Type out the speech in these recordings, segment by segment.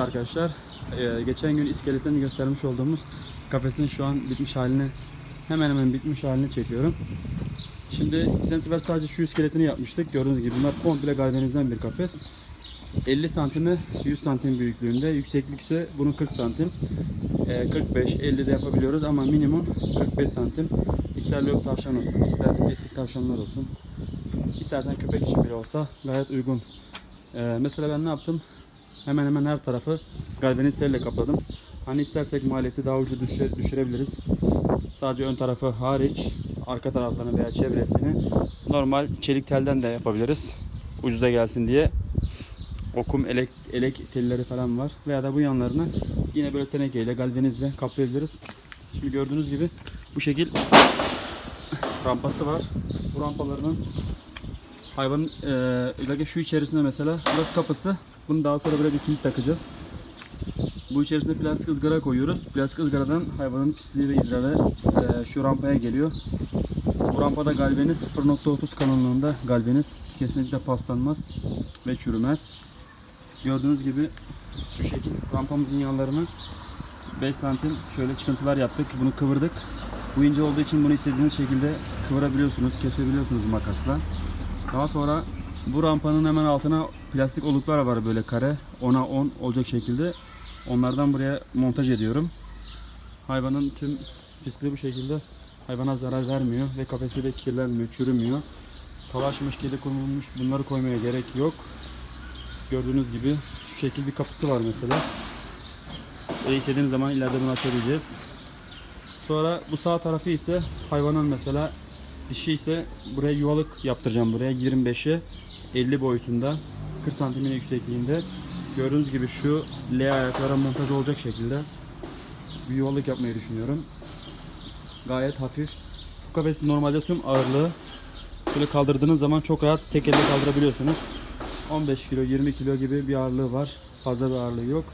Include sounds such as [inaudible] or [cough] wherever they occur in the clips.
Arkadaşlar e, geçen gün iskeletini göstermiş olduğumuz kafesin şu an bitmiş halini hemen hemen bitmiş halini çekiyorum. Şimdi geçen sefer sadece şu iskeletini yapmıştık. Gördüğünüz gibi bunlar komple galvanizden bir kafes. 50 santimi 100 santim büyüklüğünde. Yükseklik ise bunun 40 santim. E, 45 50 de yapabiliyoruz ama minimum 45 santim. İster lök tavşan olsun, ister etlik tavşanlar olsun. İstersen köpek için bile olsa gayet uygun. E, mesela ben ne yaptım? Hemen hemen her tarafı galvaniz telle kapladım. Hani istersek maliyeti daha ucuz düşüre- düşürebiliriz. Sadece ön tarafı hariç arka taraflarını veya çevresini normal çelik telden de yapabiliriz. Ucuza gelsin diye. Okum elek, elek telleri falan var. Veya da bu yanlarını yine böyle tenekeyle galvanizle kaplayabiliriz. Şimdi gördüğünüz gibi bu şekil [laughs] rampası var. Bu rampalarının hayvanın e, şu içerisinde mesela burası kapısı. Bunu daha sonra böyle bir kilit takacağız. Bu içerisinde plastik ızgara koyuyoruz. Plastik ızgaradan hayvanın pisliği ve idrarı e, şu rampaya geliyor. Bu rampada galvaniz 0.30 kalınlığında galvaniz kesinlikle paslanmaz ve çürümez. Gördüğünüz gibi şu şekil rampamızın yanlarını 5 santim şöyle çıkıntılar yaptık. Bunu kıvırdık. Bu ince olduğu için bunu istediğiniz şekilde kıvırabiliyorsunuz, kesebiliyorsunuz makasla. Daha sonra bu rampanın hemen altına plastik oluklar var böyle kare. 10'a 10 olacak şekilde. Onlardan buraya montaj ediyorum. Hayvanın tüm pisliği bu şekilde hayvana zarar vermiyor ve kafesi de kirlenmiyor, çürümüyor. Talaşmış, kedi kurulmuş bunları koymaya gerek yok. Gördüğünüz gibi şu şekil bir kapısı var mesela. Ve istediğimiz zaman ileride bunu açabileceğiz. Sonra bu sağ tarafı ise hayvanın mesela dişi ise buraya yuvalık yaptıracağım buraya 25'e 50 boyutunda 40 santimin yüksekliğinde gördüğünüz gibi şu L ayaklara montaj olacak şekilde bir yuvalık yapmayı düşünüyorum. Gayet hafif. Bu kafesin normalde tüm ağırlığı şöyle kaldırdığınız zaman çok rahat tek elle kaldırabiliyorsunuz. 15 kilo 20 kilo gibi bir ağırlığı var. Fazla bir ağırlığı yok.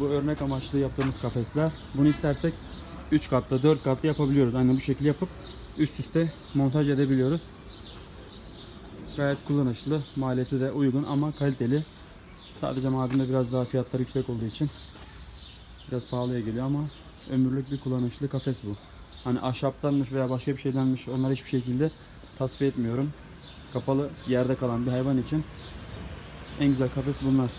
Bu örnek amaçlı yaptığımız kafesler. Bunu istersek 3 katlı 4 katlı yapabiliyoruz. Aynen bu şekilde yapıp üst üste montaj edebiliyoruz. Gayet kullanışlı. Maliyeti de uygun ama kaliteli. Sadece malzeme biraz daha fiyatları yüksek olduğu için biraz pahalıya geliyor ama ömürlük bir kullanışlı kafes bu. Hani ahşaptanmış veya başka bir şeydenmiş onları hiçbir şekilde tasfiye etmiyorum. Kapalı yerde kalan bir hayvan için en güzel kafes bunlar.